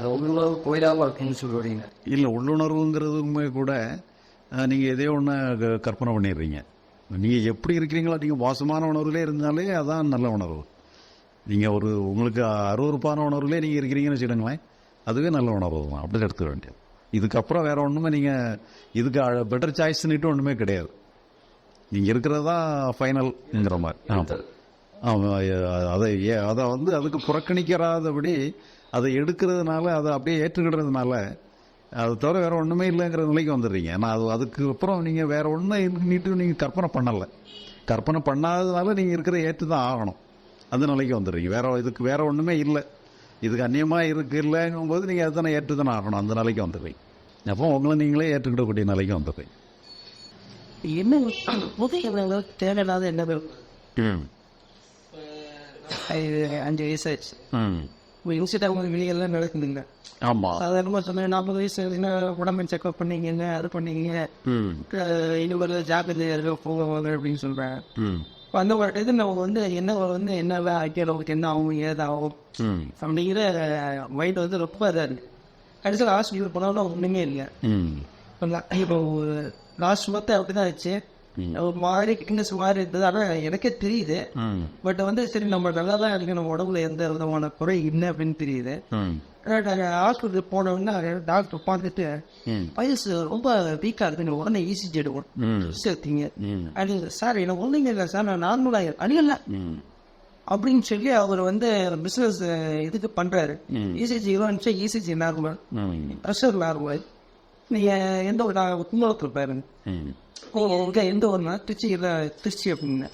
அது உள்ளுணர்வு கோயிலாக இருக்குன்னு சொல்லுவீங்க இல்லை உள்ளுணர்வுங்கிறதுமே கூட நீங்கள் எதையோ ஒன்று கற்பனை பண்ணிடுறீங்க. நீங்கள் எப்படி இருக்கிறீங்களோ நீங்கள் மோசமான உணர்வுலே இருந்தாலே அதான் நல்ல உணர்வு. நீங்கள் ஒரு உங்களுக்கு அருவறுப்பான உணர்வுலே நீங்கள் இருக்கிறீங்கன்னு வச்சுக்கோங்களேன் அதுவே நல்ல உணர்வு தான். அப்படி எடுத்துக்க வேண்டியது. இதுக்கப்புறம் வேற ஒன்றுமே நீங்கள் இதுக்கு பெட்டர் சாய்ஸ்னுட்டு ஒன்றுமே கிடையாது. நீங்கள் இருக்கிறது தான் ஃபைனல்ங்கிற மாதிரி. ஆமாம் ஆமாம் அதை ஏ அதை வந்து அதுக்கு புறக்கணிக்கிறாதபடி அதை எடுக்கிறதுனால அதை அப்படியே ஏற்றுக்கிடுறதுனால அது தவிர வேற ஒன்றுமே இல்லைங்கிற நிலைக்கு வந்துடுறீங்க. ஆனால் அது அதுக்கு அப்புறம் நீங்கள் வேற ஒன்றும் நீட்டு நீங்கள் கற்பனை பண்ணலை. கற்பனை பண்ணாததுனால நீங்கள் இருக்கிற ஏற்று தான் ஆகணும். அந்த நிலைக்கு வந்துடுறீங்க. வேற இதுக்கு வேற ஒன்றுமே இல்லை. இதுக்கு அந்நியமாக இருக்கு இல்லைங்கும் போது நீங்கள் அதுதானே ஏற்று தானே ஆகணும். அந்த நிலைக்கு வந்துடுறீங்க. அப்போ உங்களை நீங்களே ஏற்றுக்கிடக்கூடிய நிலைக்கு வந்துடுறீங்க. என்ன? புதைய தேவையில்லாத என்ன? ம். அஞ்சு வயசு ஆச்சு ம் ஒரு இன்சிடென்ட் அவங்க வெளியெல்லாம் நடக்குதுங்க ஆமாம் சாதாரணமாக சொன்னேன் நாற்பது வயசு என்ன உடம்பு செக்அப் பண்ணீங்க அது அஹ் இன்னும் ஒரு ஜாக்கிரதை போவாங்க அப்படின்னு சொல்கிறேன் அந்த ஒரு இது நம்ம வந்து என்ன வந்து என்ன நமக்கு என்ன ஆகும் ஏதாகும் அப்படிங்கிற மைண்ட் வந்து ரொம்ப இதாக இருக்கு. கடைசியில் ஹாஸ்பிட்டல் போனாலும் ஒன்றுமே இல்லை. ம். இப்போ லாஸ்ட் மந்த் அப்படி தான் ஆச்சு. ஒரு மாதிரி கிட்னஸ் மாதிரி இருந்தது. ஆனால் எனக்கே தெரியுது. பட் வந்து சரி நம்ம நல்லா தான் இருக்கு நம்ம உடம்புல எந்த விதமான குறை இல்லை அப்படின்னு தெரியுது. நாங்கள் ஹாஸ்பிட்டல் போனோம்னா டாக்டர் பார்த்துட்டு வயசு ரொம்ப வீக்காக இருக்கு உடனே ஈஸி எடுவோம் ம். சேர்த்தீங்க அது சார் எனக்கு ஒன்றுமே இல்லை சார். நான் நார்மலாக அணியல அப்படின்னு சொல்லி அவர் வந்து பிஸ்னஸ் இதுக்கு பண்ணுறாரு ம். இசிஜி இருபது இசிஜி நார்மல் ப்ரெஷர் நார்மல் நீங்கள் எந்த ஒரு கும்பலத்தில் பாருங்க. இங்கே எந்த நாள் திருச்சியில் திருச்சி அப்படின்னு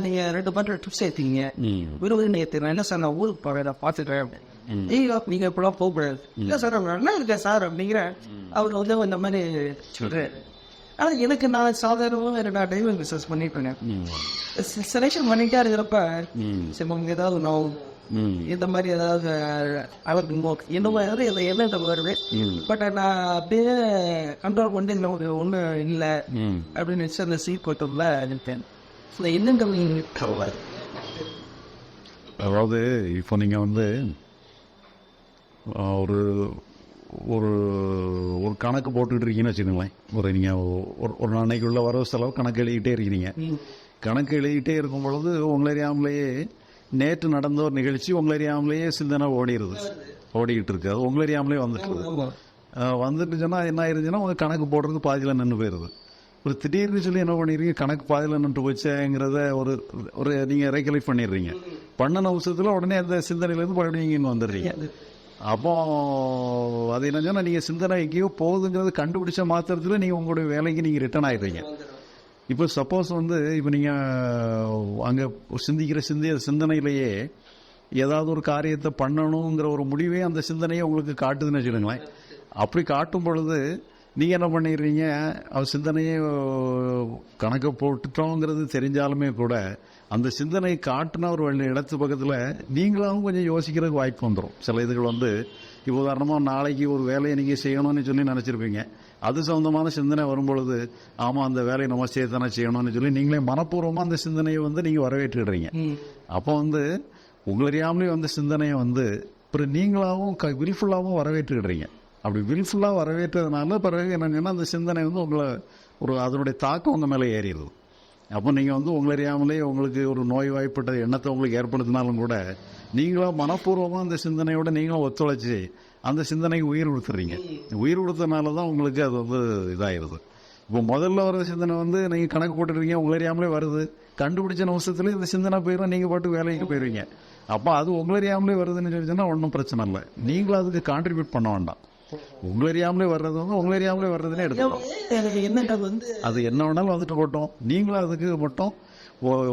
நீங்கள் ரெண்டு பண்டில் ட்ரிப்ஸ் ஏற்றிங்க ம் விருது ஏற்றுறேன் என்ன சார் நான் ஊருக்கு போகிறேன் நான் பார்த்துக்கிறேன் அப்படின்னு நீங்கள் இப்படிலாம் போகக்கூடாது இல்லை சார் நல்லா இருக்கேன் சார் அப்படிங்கிற அவர் வந்து இந்த மாதிரி சொல்கிறார் ஆனால் எனக்கு நான் சாதாரணமாக நான் டைவர் பிஸ்னஸ் பண்ணிட்டு இருக்கேன் செலெக்ஷன் பண்ணிட்டே இருக்கிறப்ப சரி ஏதாவது நான் இந்த மாதிரி ஏதாவது அவருக்கு நோக்கு இந்த மாதிரி இதை என்ன வருவேன். ம். பட் நான் அப்படியே கண்ட்ரோல் பண்ணி இந்த ஒரு ஒன்றும் இல்லை. ம். அப்படின்னு வச்சு அந்த சீட் போட்டோம்ல இருப்பேன் இந்த என்னங்க அதாவது இப்போ நீங்கள் வந்து ஒரு ஒரு ஒரு கணக்கு போட்டுக்கிட்டு இருக்கீங்கன்னு வச்சுக்கோங்களேன். ஒரு நீங்கள் ஒரு ஒரு நாளைக்குள்ள வரவு செலவு கணக்கு எழுதிக்கிட்டே இருக்கிறீங்க கணக்கு எழுதிக்கிட்டே இருக்கும் பொழுது உங்களை அறியாமலேயே நேற்று நடந்த ஒரு நிகழ்ச்சி உங்களை அறியாமலேயே சிந்தனை ஓடிடுது ஓடிக்கிட்டு இருக்கு அது உங்களை அறியாமலே வந்துட்டு வந்துட்டு சொன்னால் என்ன ஆயிருச்சுன்னா உங்கள் கணக்கு போடுறது பாதியில் நின்று போயிடுது ஒரு திடீர்னு சொல்லி என்ன பண்ணிடுறீங்க? கணக்கு பாதியில் நின்று போச்சேங்கிறத ஒரு ஒரு நீங்கள் ரெக்கலெக்ட் பண்ணிடுறீங்க. பண்ணின அவசரத்தில் உடனே அந்த சிந்தனையிலேருந்து மறுபடியும் இங்கே வந்துடுறீங்க. அப்போ அது என்ன சொன்னால் நீங்கள் சிந்தனை எங்கேயோ போகுதுங்கிறது கண்டுபிடிச்ச மாத்திரத்தில் நீங்கள் உங்களுடைய வேலைக்கு நீங்கள் ரிட்டர்ன் ஆகிடுறீங்க இப்போ சப்போஸ் வந்து இப்போ நீங்கள் அங்கே சிந்திக்கிற சிந்திய சிந்தனையிலேயே ஏதாவது ஒரு காரியத்தை பண்ணணுங்கிற ஒரு முடிவே அந்த சிந்தனையை உங்களுக்கு காட்டுதுன்னு வச்சுக்கோங்களேன். அப்படி காட்டும் பொழுது நீங்கள் என்ன பண்ணிடுறீங்க? அவர் சிந்தனையை கணக்கை போட்டுட்டோங்கிறது தெரிஞ்சாலுமே கூட அந்த சிந்தனையை காட்டின ஒரு இடத்து பக்கத்தில் நீங்களாவும் கொஞ்சம் யோசிக்கிறதுக்கு வாய்ப்பு வந்துடும் சில இதுகள் வந்து இப்போ உதாரணமாக நாளைக்கு ஒரு வேலையை நீங்கள் செய்யணும்னு சொல்லி நினச்சிருப்பீங்க. அது சம்மந்தமான சிந்தனை வரும்பொழுது ஆமாம் அந்த வேலையை நம்ம சேர்த்தானே செய்யணும்னு சொல்லி நீங்களே மனப்பூர்வமாக அந்த சிந்தனையை வந்து நீங்கள் வரவேற்றுடுறீங்க அப்போ வந்து உங்களை அறியாமலே வந்த சிந்தனையை வந்து அப்புறம் நீங்களாவும் க வில்ஃபுல்லாகவும் வரவேற்றுக்கிடுறீங்க அப்படி வில்ஃபுல்லாக வரவேற்றதுனால பிறகு என்னங்கன்னா அந்த சிந்தனை வந்து உங்களை ஒரு அதனுடைய தாக்கம் உங்கள் மேலே ஏறிடுது. அப்போ நீங்கள் வந்து உங்களை அறியாமலே உங்களுக்கு ஒரு நோய் வாய்ப்பட்ட எண்ணத்தை உங்களுக்கு ஏற்படுத்தினாலும் கூட நீங்களும் மனப்பூர்வமாக அந்த சிந்தனையோட நீங்களும் ஒத்துழைச்சி அந்த சிந்தனைக்கு உயிர் கொடுத்துறீங்க உயிர் கொடுத்தனால தான் உங்களுக்கு அது வந்து இதாகிடுது இப்போ முதல்ல வர சிந்தனை வந்து நீங்கள் கணக்கு போட்டுருக்கீங்க உங்களை அறியாமலே வருது. கண்டுபிடிச்ச நிமிஷத்துல இந்த சிந்தனை போயிடும் நீங்கள் பாட்டு வேலைக்கு போயிடுவீங்க அப்போ அது உங்களை அறியாமலே வருதுன்னு சொல்லி சொன்னால் ஒன்றும் பிரச்சனை இல்லை. நீங்களும் அதுக்கு கான்ட்ரிபியூட் பண்ண வேண்டாம். உங்களை அறியாமலே வர்றது வந்து உங்களை அறியாமலே வர்றதுன்னே எடுத்துக்கலாம். வந்து அது என்ன வேணாலும் வந்துட்டு போட்டோம். நீங்களும் அதுக்கு மட்டும்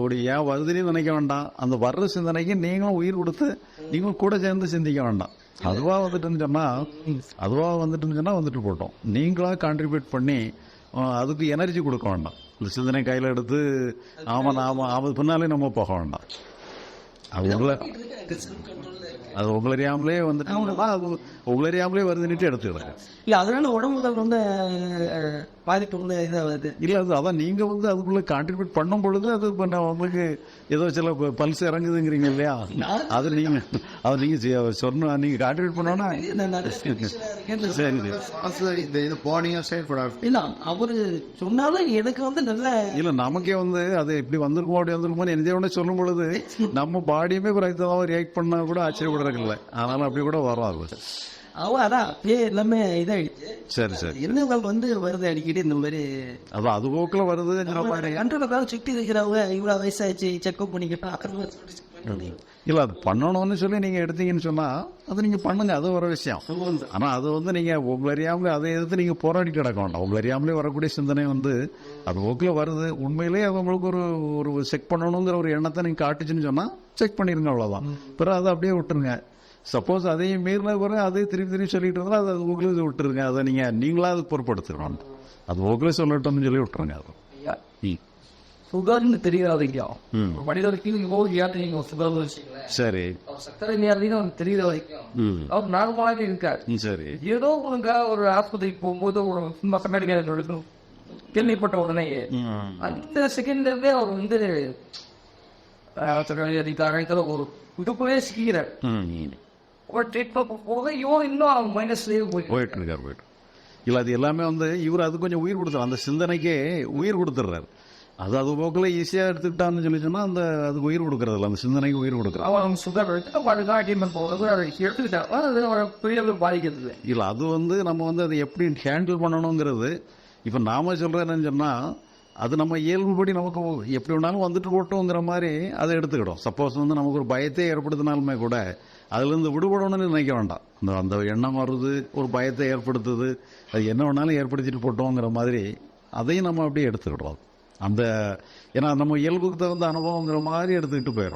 ஒரு ஏன் வருதுன்னு நினைக்க வேண்டாம். அந்த வர்ற சிந்தனைக்கு நீங்களும் உயிர் கொடுத்து நீங்களும் கூட சேர்ந்து சிந்திக்க வேண்டாம். அதுவாக வந்துட்டுன்னு சொன்னா அதுவாக வந்துட்டுன்னு இருந்துச்சுன்னா வந்துட்டு போட்டோம். நீங்களாக கான்ட்ரிபியூட் பண்ணி அதுக்கு எனர்ஜி கொடுக்க வேண்டாம். இந்த சிந்தனை கையில் எடுத்து ஆமாம் ஆமாம் ஆமாம் பின்னாலே நம்ம போக வேண்டாம். அது உங்களை அது உங்களறியாமலே வந்துட்டு உங்களறியாமலே வருதுன்னுட்டு எடுத்துக்கிறேன் இல்ல அதனால உடம்புகள் வந்து பாதிப்பு வந்து இதாகுது இல்லை அது அதான் நீங்கள் வந்து அதுக்குள்ளே கான்ட்ரிபியூட் பண்ணும் பொழுது அது இப்போ நான் உங்களுக்கு ஏதோ சில பல்ஸ் இறங்குதுங்கிறீங்க இல்லையா? அது நீங்கள் அது நீங்கள் சொன்ன நீங்கள் கான்ட்ரிபியூட் பண்ணோன்னா. சரி of side for our இல்ல அவரு சொன்னாலும் எனக்கு வந்து நல்ல இல்லை நமக்கே வந்து அது இப்படி வந்திருக்குமோ அப்படி வந்திருக்குமோ என்ன சொல்லும் பொழுது நம்ம பாடியுமே பிரயத்தமாக ரியாக்ட் பண்ணால் கூட ஆச்சரியப்படுறதில்ல அதனால அப்படி கூட வராது அவ அதான். அப்படியே எல்லாமே இதாயிடுச்சு. சரி சரி. எண்ணங்கள் வந்து வருது அடிக்கடி இந்த மாதிரி. அது அது போக்கில் வருது கண்ட்ரோலுக்காக சுற்றி இருக்கிறவங்க இவ்வளவு வயசாச்சு செக்அப் பண்ணிக்கிட்டா இல்லை அது பண்ணணும்னு சொல்லி நீங்கள் எடுத்தீங்கன்னு சொன்னால் அது நீங்கள் பண்ணுங்க அது ஒரு விஷயம். ஆனால் அது வந்து நீங்கள் உங்களை அறியாமலே அதை எதிர்த்து நீங்கள் போராடி கிடக்க வேண்டாம். உங்களை அறியாமலே வரக்கூடிய சிந்தனை வந்து அது போக்கில் வருது. உண்மையிலேயே அது உங்களுக்கு ஒரு ஒரு செக் பண்ணணுங்கிற ஒரு எண்ணத்தை நீங்கள் காட்டுச்சுன்னு சொன்னால் செக் பண்ணிருங்க அவ்வளோதான் பிறகு அதை அப்படியே விட்டுருங்க. சப்போஸ் அதையும் மீறின பிறகு அதே திருப்பி திருப்பி சொல்லிட்டு இருந்தால் அது உங்களுக்கு விட்டுருங்க. அதை நீங்கள் நீங்களா அது பொறுப்படுத்திக்கணும் அது உங்களே சொல்லட்டும்னு சொல்லி விட்டுருங்க அது. ம். சுகர்னு தெரியாதீங்க. ம். மனிதருக்கு நீங்க போய் ஏற்றுறீங்க சுகர்னு வச்சுக்கங்களேன் சரி. சர்க்கரை நேரடின்னு அவனுக்கு தெரியற வரைக்கும் அவர் நார்மலாக இருக்காரு. சரி. ஏதோ ஒழுங்க ஒரு ஆஸ்பத்திரிக்கு போகும்போது ஒரு கண்ணாடி எடுக்கணும் கேள்விப்பட்ட உடனே அடுத்த செகண்ட்லேருந்தே அவர் வந்து அதிகாரத்தில் ஒரு இதுக்குள்ளே சிக்கிறார் ஒரு ட்ரீட்மெண்ட் போக இவன் இன்னும் மைனஸ்லேயே போய் போயிட்டு இருக்கார் போயிட்டு. இல்லை அது எல்லாமே வந்து இவர் அது கொஞ்சம் உயிர் கொடுத்துரு அந்த சிந்தனைக்கே உயிர் கொடுத்துட்றாரு அது அது போக்கில் ஈஸியாக எடுத்துக்கிட்டான்னு சொல்லி சொன்னால் அந்த அதுக்கு உயிர் கொடுக்கறதில்ல அந்த சிந்தனைக்கு உயிர் கொடுக்குறது அவன் சுகர் எடுத்து பாதிக்கிறது இல்லை அது வந்து நம்ம வந்து அதை எப்படி ஹேண்டில் பண்ணணுங்கிறது இப்போ நாம சொல்கிறேன்னு சொன்னால் அது நம்ம இயல்புபடி நமக்கு எப்படி வேணாலும் வந்துட்டு போட்டோங்கிற மாதிரி அதை எடுத்துக்கிடும். சப்போஸ் வந்து நமக்கு ஒரு பயத்தை ஏற்படுத்தினாலுமே கூட அதுலேருந்து விடுபடணும்னு நினைக்க வேண்டாம். அந்த அந்த எண்ணம் வருது ஒரு பயத்தை ஏற்படுத்துது அது என்ன வேணாலும் ஏற்படுத்திட்டு போட்டோங்கிற மாதிரி அதையும் நம்ம அப்படியே எடுத்துக்கிடுவோம். அந்த ஏன்னா நம்ம இயல்புக்கு தகுந்த அனுபவங்கிற மாதிரி எடுத்துக்கிட்டு போயிடும்